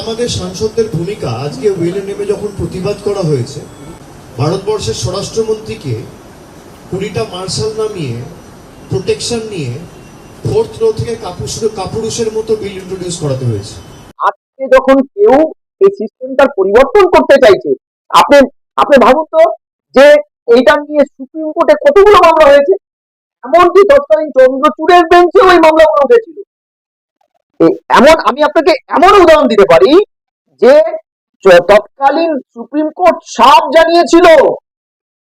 আমাদের সাংসদদের ভূমিকা আজকে উইলে নেমে যখন প্রতিবাদ করা হয়েছে, ভারতবর্ষের স্বরাষ্ট্রমন্ত্রীকে কুড়িটা মার্শাল নামিয়ে, প্রোটেকশন নিয়ে ফোর্থ রো থেকে কাপুরুষ, কাপুরুষের মতো বিল ইন্ট্রোডিউস করাতে হয়েছে। আজকে যখন কেউ এই সিস্টেমটার পরিবর্তন করতে চাইছে, আপনি আপনি ভাবুন তো যে এইটা নিয়ে সুপ্রিম কোর্টে কতগুলো মামলা হয়েছে? এমনকি তৎকালীন চন্দ্রচূড়ের বেঞ্চে ওই মামলাগুলো উঠেছিল। এমন, আমি আপনাকে এমন উদাহরণ দিতে পারি যে তৎকালীন সুপ্রিম কোর্ট সাফ জানিয়েছিল,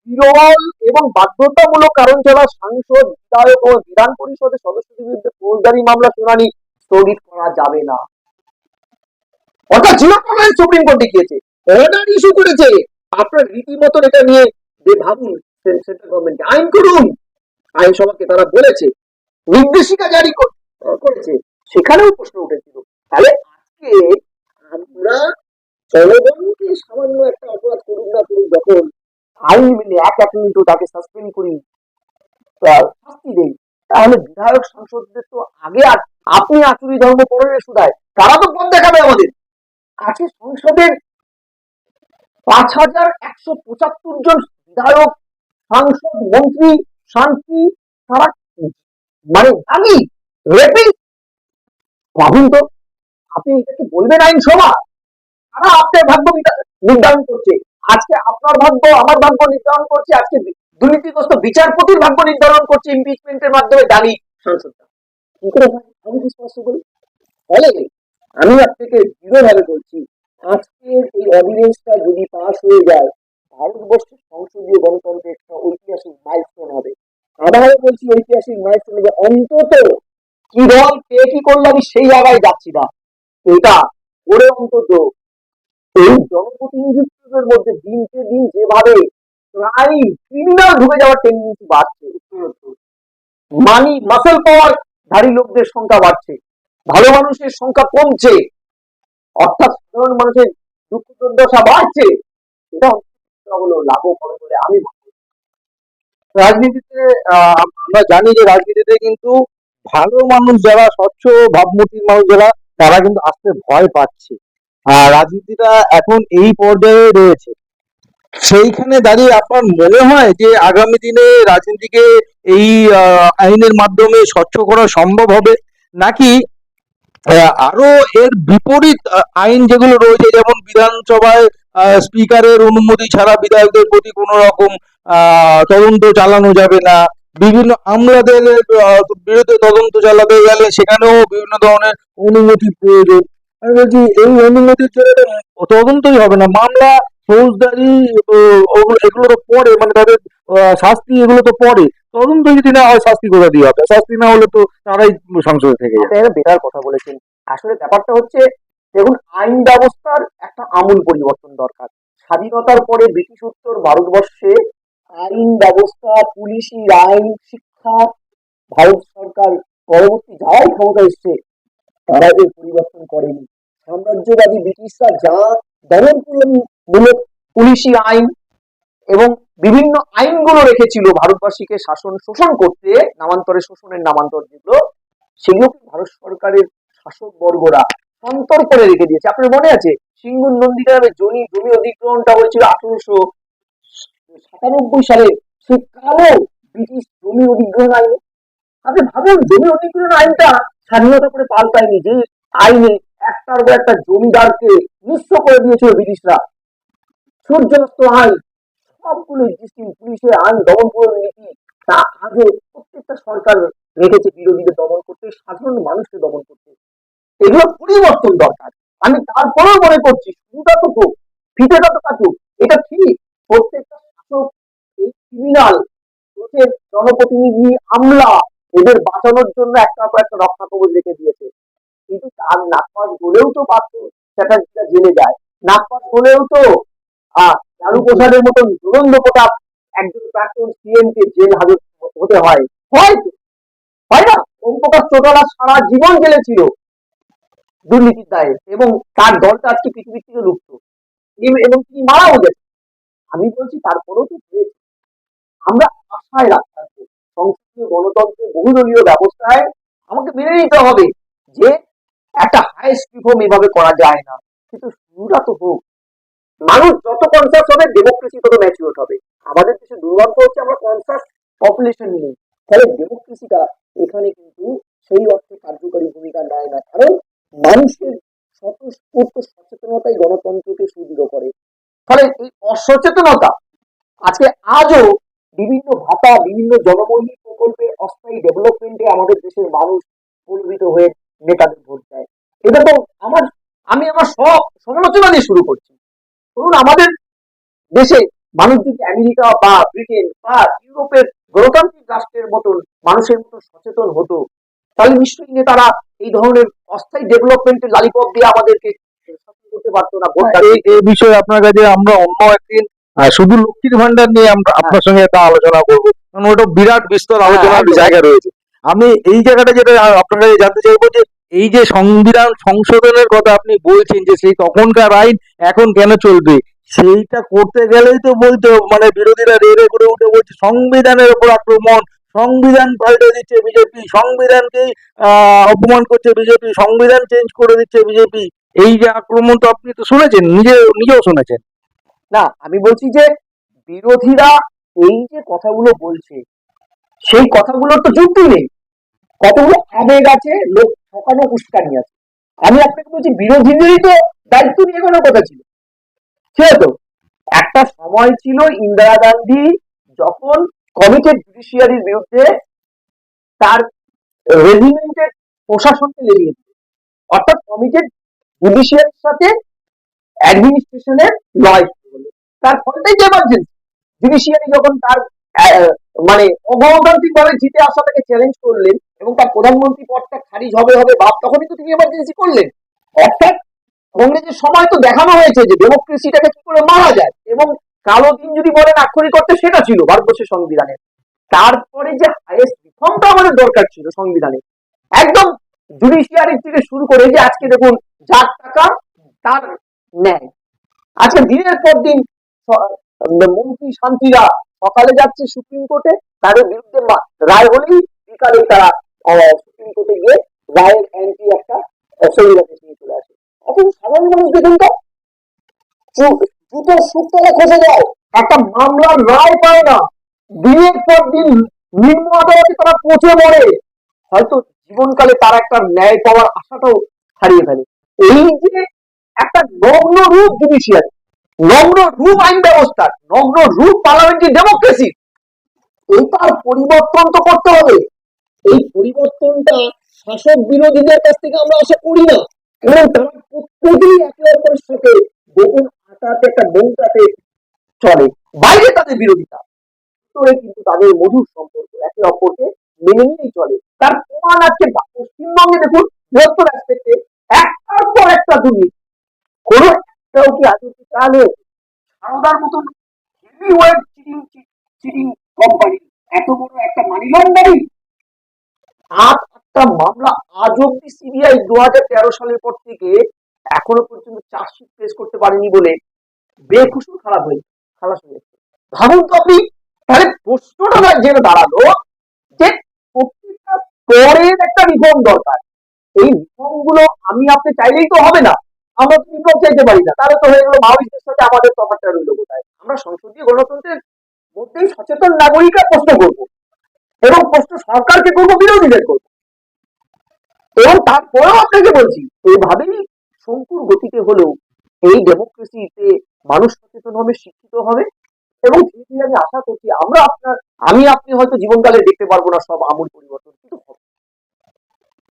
বিরল এবং বাধ্যতামূলক কারণ ছাড়া সাংসদ, বিধায়ক ও বিধান পরিষদের সদস্যদের বিরুদ্ধে ফৌজদারি মামলা, শুনানি স্থগিত করা যাবে না। অর্থাৎ টলারেন্স সুপ্রিম কোর্ট দেখিয়েছে অর্ডার ইস্যু করেছে, আপনার রীতিমতন এটা নিয়ে যে ভাবুন সেন্ট্রাল গভর্নমেন্টকে আইন করুন। আইনসভাকে তারা বলেছে, নির্দেশিকা জারি কর- করেছে। সেখানেও প্রশ্ন উঠেছিল। তাহলে আজকে আমরা জনগণকে সামান্য একটা অপরাধ করুক না করুক, যখন আইন মেনে এক এক মিনিটও তাকে সাসপেন্ড করি শাস্তি দেই, তাহলে বিধায়ক সাংসদদের তো আগে আপনি আচুরি ধর্ম পড়ে শুধায় তারা তো পথ দেখাবে আমাদের। আজকে সংসদের পাঁচ হাজার একশো পঁচাত্তর জন বিধায়ক, সাংসদ, মন্ত্রী, শান্তি, তারা মানে আমি রেপি ভাবুন তো। আপনি এটাকে বলবেন আইনসভা? তারা আপনার ভাগ্য নির্ধারণ করছে। আজকে আপনার ভাগ্য, আমার ভাগ্য নির্ধারণ করছে। আজকে দুর্নীতিগ্রস্ত বিচারপতির ভাগ্য নির্ধারণ করছে ইমপিচমেন্টের মাধ্যমে দাবি সংসদটা। কি হয়? হাউ ইজ পসিবল ফলে আমি আপনাকে দৃঢ়ভাবে বলছি, আজকের এই অর্ডিনেন্সটা যদি পাস হয়ে যায়, ভারতবর্ষের সংসদীয় গণতন্ত্রের একটা ঐতিহাসিক মাইলস্টোন হবে। আবারও বলছি, ঐতিহাসিক মাইলস্টোন হবে অন্তত কি দল কে কি করল আমি সেই জায়গায় যাচ্ছি না এটা করে অন্তত এই জনপ্রতিনিধিত্বের মধ্যে দিনকে দিন যেভাবে প্রায় ক্রিমিনাল ঢুকে যাওয়ার টেন্ডেন্সি বাড়ছে মানি মাসেল পাওয়ার ধারী লোকদের সংখ্যা বাড়ছে, ভালো মানুষের সংখ্যা কমছে, অর্থাৎ সাধারণ মানুষের দুঃখ দুর্দশা বাড়ছে, এটা হলো লাঘব হবে বলে আমি। রাজনীতিতে আমরা জানি যে রাজনীতিতে কিন্তু ভালো মানুষ যারা, স্বচ্ছ, ভাবমূর্তির মানুষ যারা, তারা কিন্তু আসতে ভয় পাচ্ছে। আর রাজনীতিটা এখন এই পর্যায়ে রয়েছে। সেইখানে দাঁড়িয়ে আপনার মনে হয় যে আগামী দিনে রাজনীতিকে এই আইনের মাধ্যমে স্বচ্ছ করা সম্ভব হবে? নাকি আরও এর বিপরীত আইন যেগুলো রয়েছে, যেমন বিধানসভায় স্পিকারের অনুমতি ছাড়া বিধায়কদের প্রতি কোনো রকম তদন্ত চালানো যাবে না বিভিন্ন আমলাদের বিরুদ্ধে তদন্ত চালাতে গেলে সেখানেও বিভিন্ন ধরনের অনুমতি প্রয়োজন। আমি বলছি, এই অনুমতির জন্য তদন্তই হবে না। মামলা, ফৌজদারি এগুলো তো পরে মানে তাদের শাস্তি, এগুলো তো পরে। তদন্ত যদি না হয়, শাস্তি কোথা দিয়ে হবে? শাস্তি না হলে তো তারাই সংসদে থেকে যাবে। বেটার কথা বলেছেন। আসলে ব্যাপারটা হচ্ছে, দেখুন, আইন ব্যবস্থার একটা আমূল পরিবর্তন দরকার। স্বাধীনতার পরে ব্রিটিশ উত্তর ভারতবর্ষে আইন ব্যবস্থা, পুলিশি আইন, শিক্ষা, ভারত সরকার পরবর্তী যারাই ক্ষমতা এসছে, তারা এই পরিবর্তন করেনি। সাম্রাজ্যবাদী ব্রিটিশরা যা দমনমূলক পুলিশি আইন এবং বিভিন্ন আইনগুলো রেখেছিল ভারতবাসীকে শাসন শোষণ করতে, নামান্তরে শোষণের নামান্তর যেগুলো সেগুলো ভারত সরকারের শাসক বর্গরা অন্তর করে রেখে দিয়েছে। আপনার মনে আছে? সিঙ্গুর নন্দীগ্রামে জমি জমি অধিগ্রহণটা হয়েছিল আঠারোশো সাতানব্বই সালে সে কালো ব্রিটিশ জমি অধিগ্রহণ আইনে। আপনি ভাবুন, জমি অধিগ্রহণ আইনটা স্বাধীনতা করে পাল্টায়নি যে আইনে একটার পর একটা জমিদারকে নিঃস্ব করে দিয়েছিল ব্রিটিশরা। সূর্যাস্ত আইন সবগুলো এক্সিস্টিং পুলিশের আইন দমন করে নীতি, তা আজও প্রত্যেকটা সরকার রেখেছে বিরোধীদের দমন করতে, সাধারণ মানুষকে দমন করতে। এগুলো পরিবর্তন দরকার। আমি তারপরেও মনে করছি শুরুটা তো হোক ফিতেটা তো কাটুক এটা ঠিক। ক্রিমিনাল দেশের জনপ্রতিনিধি আমলা এদের বাঁচানোর জন্য একটা পর একটা রক্ষা কবচ রেখে দিয়েছে। কিন্তু তার নাকপাস বলেও তো পার্থ চ্যাটার্জিরা জেলে যায়। নাকপাস বলেও তো লালু প্রসাদের মতন দুরন্ত প্রতাপ একজন প্রাক্তন সিএম কে জেল হাজত হতে হয়। হয়তো হয় না? ওম প্রকাশ চৌটালা সারা জীবন জেলে ছিল। দুর্নীতির দায়ে। এবং তার দলটা আজকে পৃথিবীর থেকে লুপ্ত। এবং তিনি মারাও গেছেন। আমি বলছি তারপরেও তো হয়েছে। আমরা আশায় রাখতে হবে সংসদীয় গণতন্ত্রের বহুদলীয় ব্যবস্থায় আমাকে মেনে নিতে হবে যে একটা হাইস্ট রিফর্ম এভাবে করা যায় না। কিন্তু শুরুটা তো হোক। মানুষ যত কনসাস হবে ডেমোক্রেসি তত ম্যাচিওর হবে। আমাদের দেশে দুর্ভাগ্য হচ্ছে আমরা কনসাস পপুলেশন নেই। ফলে ডেমোক্রেসিটা এখানে কিন্তু সেই অর্থে কার্যকরী ভূমিকা নেয় না। কারণ মানুষের স্বতঃস্ফূর্ত সচেতনতাই গণতন্ত্রকে সুদৃঢ় করে। ফলে এই অসচেতনতা আজকে আজও বিভিন্ন ভাতা বিভিন্ন জনমৌলিক প্রকল্পে অস্থায়ী ডেভেলপমেন্টে আমাদের দেশের মানুষ প্রলোভিত হয়ে নেতাদের ভোট দেয়। এটা তো আমার আমি আমার সব সমালোচনা নিয়ে শুরু করছি। ধরুন আমাদের দেশে মানুষ যদি আমেরিকা বা ব্রিটেন বা ইউরোপের গণতান্ত্রিক রাষ্ট্রের মতন মানুষের মতন সচেতন হতো তাহলে নিশ্চয়ই নেতারা এই ধরনের অস্থায়ী ডেভেলপমেন্টের লালিপপ দিয়ে আমাদেরকে করতে পারতো না এই বিষয়ে আপনার কাছে আমরা অন্য একদিন শুধু লক্ষ্মীর ভান্ডার নিয়ে আমরা আপনার সঙ্গে একটা আলোচনা করব। কারণ ওটা বিরাট বিস্তর আলোচনার জায়গা রয়েছে। আমি এই জায়গাটা যেটা আপনার কাছে জানতে চাইব যে এই যে সংবিধান সংশোধনের কথা আপনি বলছেন যে সেই তখনকার আইন এখন কেন চলবে? সেইটা করতে গেলেই তো বলতো মানে বিরোধীরা রে রে করে উঠে বলছে সংবিধানের উপর আক্রমণ সংবিধান পাল্টে দিচ্ছে বিজেপি সংবিধানকেই আহ অপমান করছে বিজেপি সংবিধান চেঞ্জ করে দিচ্ছে বিজেপি। এই যে আক্রমণ তো আপনি তো শুনেছেন নিজে নিজেও শুনেছেন। না, আমি বলছি যে বিরোধীরা এই যে কথাগুলো বলছে, সেই কথাগুলোর তো যুক্তি নেই। কতগুলো আবেগ আছে, লোক ঠকানো উস্কানি আছে। আমি আপনাকে বলছি, বিরোধীদেরই তো দায়িত্ব নিয়ে কোনো কথা ছিল। ঠিক তো একটা সময় ছিল ইন্দিরা গান্ধী যখন কমিটেড জুডিশিয়ারির বিরুদ্ধে তার রেজিমেন্টের প্রশাসনকে দিল। অর্থাৎ কমিটেড জুডিশিয়ারির সাথে অ্যাডমিনিস্ট্রেশনের হলো তার ফলটাই যে এমার্জেন্সি জুডিশিয়ারি যখন তার মানে অগণতান্ত্রিক ভাবে জিতে আসাটাকে চ্যালেঞ্জ করলেন এবং তার প্রধানমন্ত্রী পদটা খারিজ হবে হবে ভাব তখনই তো তিনি এমার্জেন্সি করলেন। অর্থাৎ কংগ্রেসের সময় তো দেখানো হয়েছে যে ডেমোক্রেসিটাকে কি করে মারা যায়। এবং কালো দিন যদি বলেন আক্ষরিক করতে সেটা ছিল ভারতবর্ষের সংবিধানের। তারপরে যে হাইয়েস্ট রিফর্মটা আমাদের দরকার ছিল সংবিধানে। একদম জুডিশিয়ারি থেকে শুরু করে যে আজকে দেখুন যার টাকা তার ন্যায়। আজকে দিনের পর দিন মন্ত্রী শান্তিরা সকালে যাচ্ছে সুপ্রিম কোর্টে, তাদের বিরুদ্ধে রায় হলেই বিকালে তারা সুপ্রিম কোর্টে গিয়ে রায়ের অ্যান্টি একটা সংবিধানে নিয়ে চলে আসে। অথচ সাধারণ মানুষ দেখুন তো জুতোর সুতলে খসে যায়, একটা মামলার রায় পায় না। দিনের পর দিন নিম্ন আদালতে তারা পৌঁছে মরে। হয়তো জীবনকালে তার একটা ন্যায় পাওয়ার আশাটাও হারিয়ে ফেলে। এই যে একটা নগ্ন রূপ জুডিশিয়ারি নগ্ন রূপ আইন ব্যবস্থা নগ্ন রূপ পার্লামেন্টারি ডেমোক্রেসি এইটার পরিবর্তন তো করতে হবে। এই পরিবর্তনটা শাসক বিরোধীদের কাছ থেকে আমরা আশা করি না। কারণ তারা প্রত্যেকেই একে অপরের সাথে গোপন আটাতে একটা বউটাতে চলে। বাইরে তাদের বিরোধিতা। ভিতরে কিন্তু তাদের মধুর সম্পর্ক একে অপরকে মেনে নিয়েই চলে। তার প্রমাণ বা- পশ্চিমবঙ্গে দেখুন, বৃহত্তর একটার পর একটা দুর্নীতি। কোনো একটাও কি তাহলে সারদার মতন heavy weight cheating cheating company এত বড় একটা মানি লন্ডারিং আট আটটা মামলা আজ অব্দি সিবিআই দু হাজার তেরো সালের পর থেকে এখনও পর্যন্ত চার্জশিট করতে পারেনি বলে বেকুসুর খারাপ হয়েছে খালাস হয়ে ভাবুন তো আপনি, তাহলে প্রশ্নটা জেনে দাঁড়াল যে প্রত্যেকটা স্তরের একটা রিফর্ম দরকার। এই রিফর্মগুলো আমি আপনি চাইলেই তো হবে না। আমরা তো রিফর্ম চাইতে পারি না। তাহলে তো হয়ে গেলো মাওয়িস্টদের সাথে আমাদের তফাৎটা রইল কোথায়? আমরা সংসদীয় গণতন্ত্রের মধ্যেই সচেতন নাগরিকরা প্রশ্ন করব এবং প্রশ্ন সরকারকে করব বিরোধীদের করব। এবং তারপরেও আপনাকে বলছি, এইভাবেই শঙ্কুর গতিতে হলেও এই ডেমোক্রেসিতে মানুষ সচেতন হবে শিক্ষিত হবে এবং ধীরে ধীরে আমি আশা করছি আমরা আপনার আমি আপনি হয়তো জীবনকালে দেখতে পারব না সব আমূল পরিবর্তন